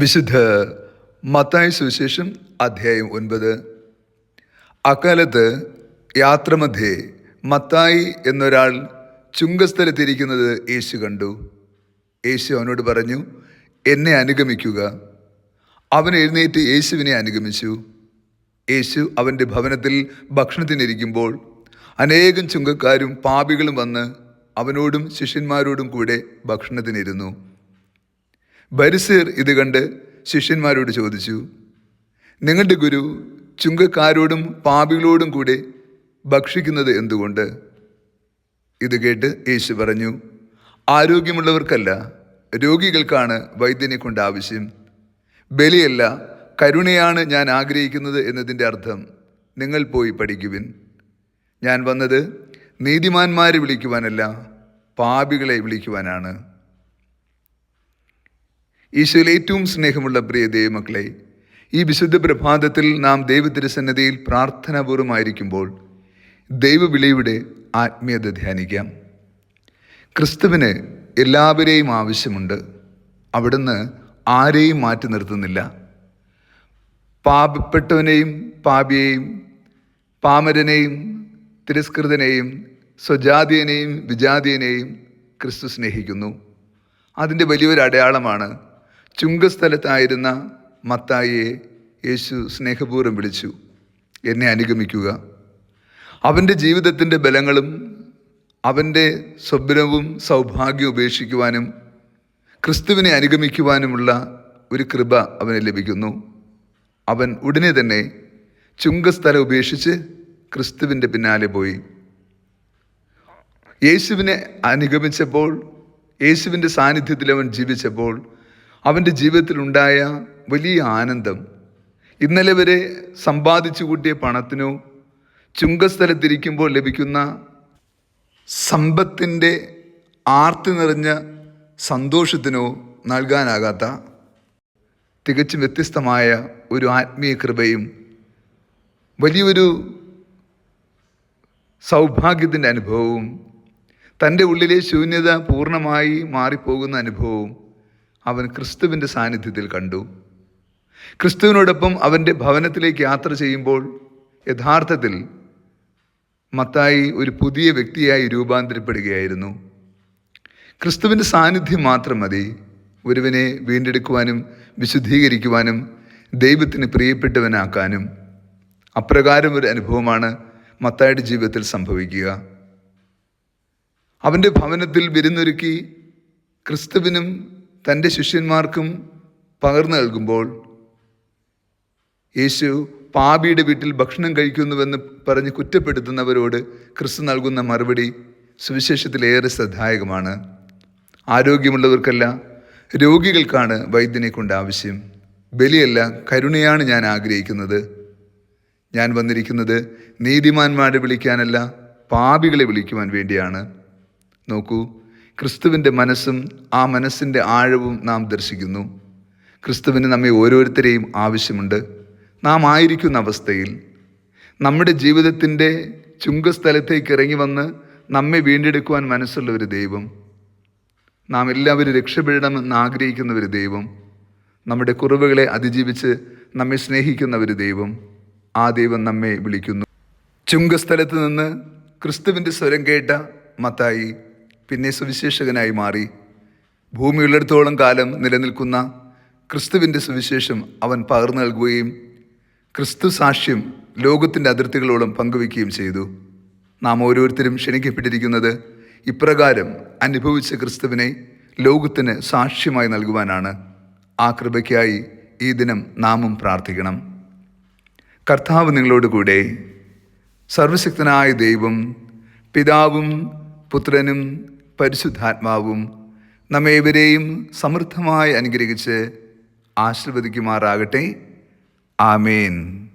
വിശുദ്ധ മത്തായ സുവിശേഷം അധ്യായം ഒൻപത്. അക്കാലത്ത് യാത്രമധ്യേ മത്തായി എന്നൊരാൾ ചുങ്കസ്ഥലത്തിരിക്കുന്നത് യേശു കണ്ടു. യേശു അവനോട് പറഞ്ഞു എന്നെ അനുഗമിക്കുക. അവൻ എഴുന്നേറ്റ് യേശുവിനെ അനുഗമിച്ചു. യേശു അവന്റെ ഭവനത്തിൽ ഭക്ഷണത്തിനിരിക്കുമ്പോൾ അനേകം ചുങ്കക്കാരും പാപികളും വന്ന് അവനോടും ശിഷ്യന്മാരോടും കൂടെ ഭക്ഷണത്തിനിരുന്നു. ബരിസേർ ഇത് കണ്ട് ശിഷ്യന്മാരോട് ചോദിച്ചു നിങ്ങളുടെ ഗുരു ചുങ്കക്കാരോടും പാപികളോടും കൂടെ ഭക്ഷിക്കുന്നത് എന്തുകൊണ്ട്? ഇത് കേട്ട് യേശു പറഞ്ഞു ആരോഗ്യമുള്ളവർക്കല്ല രോഗികൾക്കാണ് വൈദ്യനെ കൊണ്ട് ആവശ്യം. ബലിയല്ല കരുണയാണ് ഞാൻ ആഗ്രഹിക്കുന്നത് എന്നതിന്റെ അർത്ഥം നിങ്ങൾ പോയി പഠിക്കുവിൻ. ഞാൻ വന്നത് നീതിമാന്മാരെ വിളിക്കുവാനല്ല പാപികളെ വിളിക്കുവാനാണ്. ഈശോയിൽ ഏറ്റവും സ്നേഹമുള്ള പ്രിയ ദൈവമക്കളെ ഈ വിശുദ്ധ പ്രഭാതത്തിൽ നാം ദൈവത്തിരുസന്നതിയിൽ പ്രാർത്ഥനാപൂർവമായിരിക്കുമ്പോൾ ദൈവവിളിയുടെ ആത്മീയത ധ്യാനിക്കാം. ക്രിസ്തുവിന് എല്ലാവരെയും ആവശ്യമുണ്ട്. അവിടുന്ന് ആരെയും മാറ്റി നിർത്തുന്നില്ല. പാപപ്പെട്ടവനെയും പാപിയെയും പാമരനെയും തിരസ്കൃതനെയും സ്വജാതിയനെയും വിജാതിയനെയും ക്രിസ്തു സ്നേഹിക്കുന്നു. അതിന്റെ വലിയൊരു അടയാളമാണ് ചുങ്കസ്ഥലത്തായിരുന്ന മത്തായിയെ യേശു സ്നേഹപൂർവം വിളിച്ചു എന്നെ അനുഗമിക്കുക. അവന്റെ ജീവിതത്തിന്റെ ബലങ്ങളും അവന്റെ സ്വപ്നവും സൗഭാഗ്യവും ഉപേക്ഷിക്കുവാനും ക്രിസ്തുവിനെ അനുഗമിക്കുവാനുമുള്ള ഒരു കൃപ അവന് ലഭിക്കുന്നു. അവൻ ഉടനെ തന്നെ ചുങ്കസ്ഥലം ഉപേക്ഷിച്ച് ക്രിസ്തുവിന്റെ പിന്നാലെ പോയി. യേശുവിനെ അനുഗമിച്ചപ്പോൾ യേശുവിന്റെ സാന്നിധ്യത്തിൽ അവൻ ജീവിച്ചപ്പോൾ അവന്റെ ജീവിതത്തിലുണ്ടായ വലിയ ആനന്ദം. ഇന്നലെ വരെ സമ്പാദിച്ചു കൂട്ടിയ പണത്തിനോ ചുങ്കസ്ഥലത്തിരിക്കുമ്പോൾ ലഭിക്കുന്ന സമ്പത്തിന്റെ ആർത്തി നിറഞ്ഞ സന്തോഷത്തിനോ നൽകാനാകാത്ത തികച്ചും വ്യത്യസ്തമായ ഒരു ആത്മീയ കൃപയും വലിയൊരു സൗഭാഗ്യത്തിന്റെ അനുഭവവും തന്റെ ഉള്ളിലെ ശൂന്യത പൂർണമായി മാറിപ്പോകുന്ന അനുഭവവും അവൻ ക്രിസ്തുവിന്റെ സാന്നിധ്യത്തിൽ കണ്ടു. ക്രിസ്തുവിനോടൊപ്പം അവന്റെ ഭവനത്തിലേക്ക് യാത്ര ചെയ്യുമ്പോൾ യഥാർത്ഥത്തിൽ മത്തായി ഒരു പുതിയ വ്യക്തിയായി രൂപാന്തരപ്പെടുകയായിരുന്നു. ക്രിസ്തുവിന്റെ സാന്നിധ്യം മാത്രം മതി. ഒരുവനെ വീണ്ടെടുക്കുവാനും വിശുദ്ധീകരിക്കുവാനും ദൈവത്തിന് പ്രിയപ്പെട്ടവനാക്കാനും. അപ്രകാരം ഒരു അനുഭവമാണ് മത്തായുടെ ജീവിതത്തിൽ സംഭവിക്കുക. അവന്റെ ഭവനത്തിൽ വിരുന്നൊരുക്കി ക്രിസ്തുവിനും തന്റെ ശിഷ്യന്മാർക്കും പകർന്നു നൽകുമ്പോൾ യേശു പാപിയുടെ വീട്ടിൽ ഭക്ഷണം കഴിക്കുന്നുവെന്ന് പറഞ്ഞ് കുറ്റപ്പെടുത്തുന്നവരോട് ക്രിസ്തു നൽകുന്ന മറുപടി സുവിശേഷത്തിലേറെ ശ്രദ്ധായകമാണ്. ആരോഗ്യമുള്ളവർക്കല്ല രോഗികൾക്കാണ് വൈദ്യനെ കൊണ്ട് ആവശ്യം. ബലിയല്ല കരുണയാണ് ഞാൻ ആഗ്രഹിക്കുന്നത്. ഞാൻ വന്നിരിക്കുന്നത് നീതിമാന്മാരെ വിളിക്കാനല്ല പാപികളെ വിളിക്കുവാൻ വേണ്ടിയാണ്. നോക്കൂ ക്രിസ്തുവിന്റെ മനസ്സും ആ മനസ്സിന്റെ ആഴവും നാം ദർശിക്കുന്നു. ക്രിസ്തുവിന് നമ്മെ ഓരോരുത്തരെയും ആവശ്യമുണ്ട്. നാം ആയിരിക്കുന്ന അവസ്ഥയിൽ നമ്മുടെ ജീവിതത്തിന്റെ ചുങ്കസ്ഥലത്തേക്ക് ഇറങ്ങി വന്ന് നമ്മെ വീണ്ടെടുക്കുവാൻ മനസ്സുള്ള ഒരു ദൈവം നാം എല്ലാവരും രക്ഷപ്പെടണമെന്ന് ആഗ്രഹിക്കുന്ന ഒരു ദൈവം നമ്മുടെ കുറവുകളെ അതിജീവിച്ച് നമ്മെ സ്നേഹിക്കുന്ന ഒരു ദൈവം ആ ദൈവം നമ്മെ വിളിക്കുന്നു. ചുങ്കസ്ഥലത്ത് നിന്ന് ക്രിസ്തുവിന്റെ സ്വരം കേട്ട മത്തായി പിന്നെ സുവിശേഷകനായി മാറി. ഭൂമിയുള്ളിടത്തോളം കാലം നിലനിൽക്കുന്ന ക്രിസ്തുവിന്റെ സുവിശേഷം അവൻ പകർന്നു നൽകുകയും ക്രിസ്തു സാക്ഷ്യം ലോകത്തിന്റെ അതിർത്തികളോളം പങ്കുവയ്ക്കുകയും ചെയ്തു. നാം ഓരോരുത്തരും ക്ഷണിക്കപ്പെട്ടിരിക്കുന്നത് ഇപ്രകാരം അനുഭവിച്ച ക്രിസ്തുവിനെ ലോകത്തിന് സാക്ഷ്യമായി നൽകുവാനാണ്. ആ കൃപയ്ക്കായി ഈ ദിനം നാമും പ്രാർത്ഥിക്കണം. കർത്താവ് നിങ്ങളോട് കൂടെ സർവശക്തനായ ദൈവം പിതാവും പുത്രനും പരിശുദ്ധാത്മാവും നമ്മേവരെയും സമൃദ്ധമായി അനുഗ്രഹിച്ച് ആശീർവദിക്കുമാറാകട്ടെ. ആമേൻ.